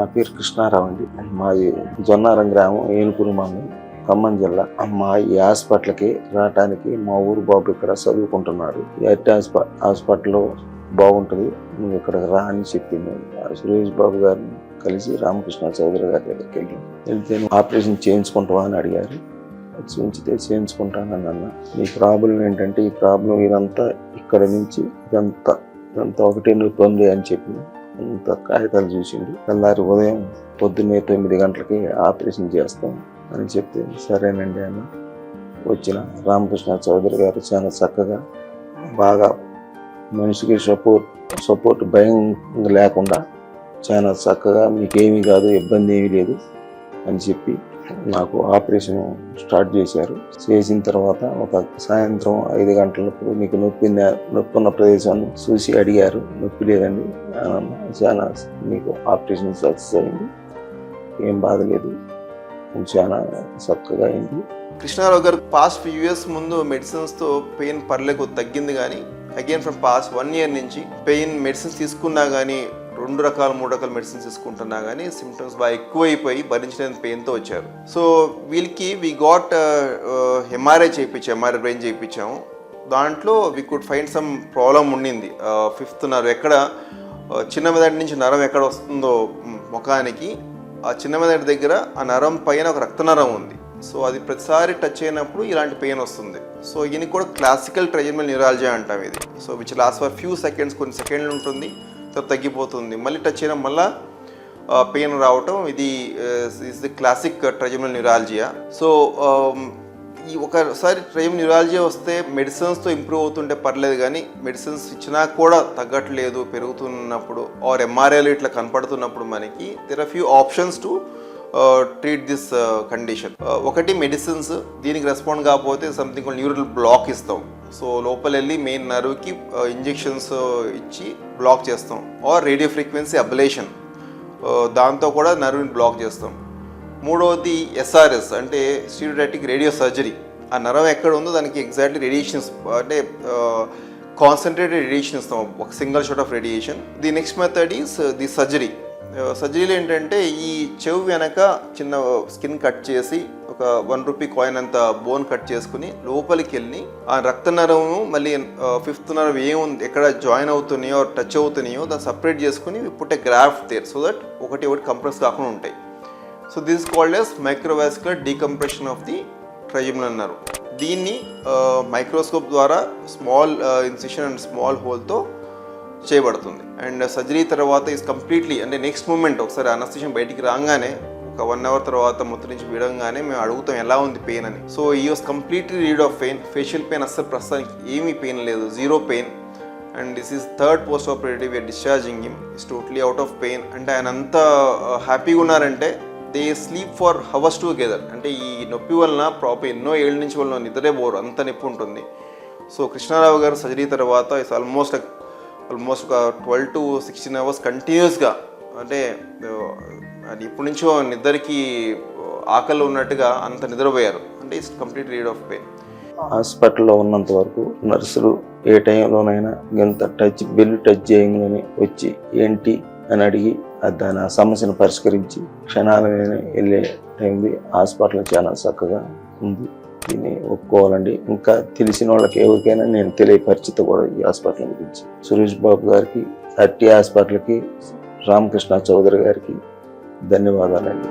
నా పేరు కృష్ణారావు అండి. మాది జొన్నారం గ్రామం ఏనుకూరు మండలం ఖమ్మం జిల్లా. మా ఈ హాస్పిటల్కి రావటానికి మా ఊరు బాబు ఇక్కడ చదువుకుంటున్నాడు. ఈ హాస్ప హాస్పిటల్లో బాగుంటుంది. నువ్వు ఇక్కడికి రా అని చెప్పింది. ఆ సురేష్ బాబు గారిని కలిసి రామకృష్ణ చౌదరి గారి దగ్గరికి వెళ్ళి వెళ్తే ఆపరేషన్ చేయించుకుంటావా అని అడిగారు. చూపించితే చేయించుకుంటానని అన్న. ఈ ప్రాబ్లం ఏంటంటే ఈ ప్రాబ్లం ఇదంతా ఇక్కడ నుంచి ఇదంతా ఇదంతా ఒకటే నొప్పి ఉంది అని చెప్పి అంత కాగితాలు చూసిండు. తెల్లారి ఉదయం పొద్దున్నే తొమ్మిది గంటలకి ఆపరేషన్ చేస్తాం అని చెప్తే సరేనండి అన్న. వచ్చిన రామకృష్ణ చౌదరి గారు చాలా చక్కగా బాగా మనిషికి సపోర్ట్ సపోర్ట్ భయం లేకుండా చాలా చక్కగా మీకేమీ కాదు ఇబ్బంది ఏమీ లేదు అని చెప్పి నాకు ఆపరేషన్ స్టార్ట్ చేశారు. చేసిన తర్వాత ఒక సాయంత్రం ఐదు గంటలప్పుడు మీకు నొప్పి నొప్పి ఉన్న ప్రదేశాన్ని చూసి అడిగారు. నొప్పి లేదండి. చాలా మీకు ఆపరేషన్ సక్సెస్ అయింది ఏం బాధ లేదు. చాలా చక్కగా అయింది. కృష్ణారావు గారు పాస్ట్ ఫ్యూ ఇయర్స్ ముందు మెడిసిన్స్తో పెయిన్ పర్లేదు తగ్గింది కానీ again from past one year నుంచి పెయిన్ మెడిసిన్స్ తీసుకున్నా కానీ రెండు రకాల మూడు రకాల మెడిసిన్స్ తీసుకుంటున్నా కానీ సిమ్టమ్స్ బాగా ఎక్కువైపోయి భరించలేని పెయిన్తో వచ్చారు. సో వీళ్ళకి we got MRI uh, uh, చేయించాం ఎంఆర్ఐ బ్రెయిన్ చేయించాము దాంట్లో we could find some problem ఉండింది. ఫిఫ్త్ నర్వ్ ఎక్కడ చిన్న మెదడు నుంచి నరం ఎక్కడ వస్తుందో ముఖానికి ఆ చిన్న మెదడు దగ్గర ఆ నరం పైన ఒక రక్త నరం ఉంది. సో అది ప్రతిసారి టచ్ అయినప్పుడు ఇలాంటి పెయిన్ వస్తుంది. సో ఇది కూడా క్లాసికల్ ట్రైజమల్ న్యూరాలజీ అంటాం ఇది. So which last for few seconds కొన్ని సెకండ్లు ఉంటుంది. తగ్గిపోతుంది. మళ్ళీ టచ్ చేయడం మళ్ళా పెయిన్ రావటం ఇది is the classic trigeminal neuralgia so ఈ ఒకసారి ట్రయం న్యూరాలజీ వస్తే మెడిసిన్స్తో ఇంప్రూవ్ అవుతుంటే పర్లేదు కానీ మెడిసిన్స్ ఇచ్చినా కూడా తగ్గట్లేదు పెరుగుతున్నప్పుడు ఆర్ ఎంఆర్ఐలు ఇట్లా కనపడుతున్నప్పుడు మనకి there are few options to treat this condition ఒకటి మెడిసిన్స్ దీనికి రెస్పాండ్ కాకపోతే సంథింగ్ న్యూరల్ బ్లాక్ ఇస్తాం. సో లోపల వెళ్ళి మెయిన్ నర్వ్కి ఇంజెక్షన్స్ ఇచ్చి బ్లాక్ చేస్తాం. ఆర్ రేడియో ఫ్రీక్వెన్సీ అబలేషన్ దాంతో కూడా నర్వ్ని బ్లాక్ చేస్తాం. మూడవది ఎస్ఆర్ఎస్ అంటే స్టీరియోటాటిక్ రేడియో సర్జరీ ఆ నరం ఎక్కడ ఉందో దానికి ఎగ్జాక్ట్లీ రేడియేషన్స్ అంటే uh, కాన్సన్ట్రేటెడ్ రేడియేషన్ ఇస్తాం. ఒక single shot of radiation the next method is the surgery సర్జరీలు ఏంటంటే ఈ చెవు వెనక చిన్న స్కిన్ కట్ చేసి ఒక వన్ రూపీ కాయిన్ అంత బోన్ కట్ చేసుకుని లోపలికి వెళ్ళి ఆ రక్త నరము మళ్ళీ ఫిఫ్త్ నరం ఏముంది ఎక్కడ జాయిన్ అవుతున్నాయో టచ్ అవుతున్నాయో దాన్ని సపరేట్ చేసుకుని పుట్టే గ్రాఫ్ట్ దేర్ సో దట్ ఒకటి ఒకటి కంప్రెస్ కాకుండా ఉంటాయి. So this called as microvascular decompression of the trigeminal అన్నారు దీన్ని మైక్రోస్కోప్ ద్వారా స్మాల్ ఇన్సిషన్ అండ్ స్మాల్ హోల్తో చేయబడుతుంది. అండ్ సర్జరీ తర్వాత ఇస్ కంప్లీట్లీ అంటే నెక్స్ట్ మూమెంట్ ఒకసారి అనస్థిషన్ బయటికి రాగానే ఒక వన్ అవర్ తర్వాత మొత్తం నుంచి విడంగానే మేము అడుగుతాం ఎలా ఉంది పెయిన్ అని. సో ఈ was completely rid of pain facial pain అస్సలు ప్రస్తుతానికి ఏమీ పెయిన్ లేదు. Zero pain and this is third post operative we're discharging him is totally out of pain అంటే ఆయన అంత uh, హ్యాపీగా ఉన్నారంటే they sleep for hours together అంటే ఈ నొప్పి వలన ప్రాపర్ ఎన్నో ఏళ్ళ నుంచి వలన నిద్రే పోరు. అంత నొప్పి ఉంటుంది. సో కృష్ణారావు గారు సర్జరీ తర్వాత ఇస్ ఆల్మోస్ట్ ఆల్మోస్ట్ ఒక ట్వెల్వ్ టు సిక్స్టీన్ అవర్స్ కంటిన్యూస్గా అంటే అది ఇప్పటి నుంచో నిద్రకి ఆకలి ఉన్నట్టుగా అంత నిద్రపోయారు. అంటే it's complete rid of pain హాస్పిటల్లో ఉన్నంత వరకు నర్సులు ఏ టైంలోనైనా ఇంత టచ్ బిల్ టచ్ చేయగానే వచ్చి ఏంటి అని అడిగి అది దాని ఆ సమస్యను పరిష్కరించి క్షణాలనే వెళ్ళే టైంది హాస్పిటల్ చాలా చక్కగా ఉంది. దీన్ని ఒప్పుకోవాలండి. ఇంకా తెలిసిన వాళ్ళకి ఎవరికైనా నేను తెలియపరిచిత కూడా ఈ హాస్పిటల్ గురించి. సురేష్ బాబు గారికి అట్టి హాస్పిటల్కి రామకృష్ణ చౌదరి గారికి ధన్యవాదాలండి.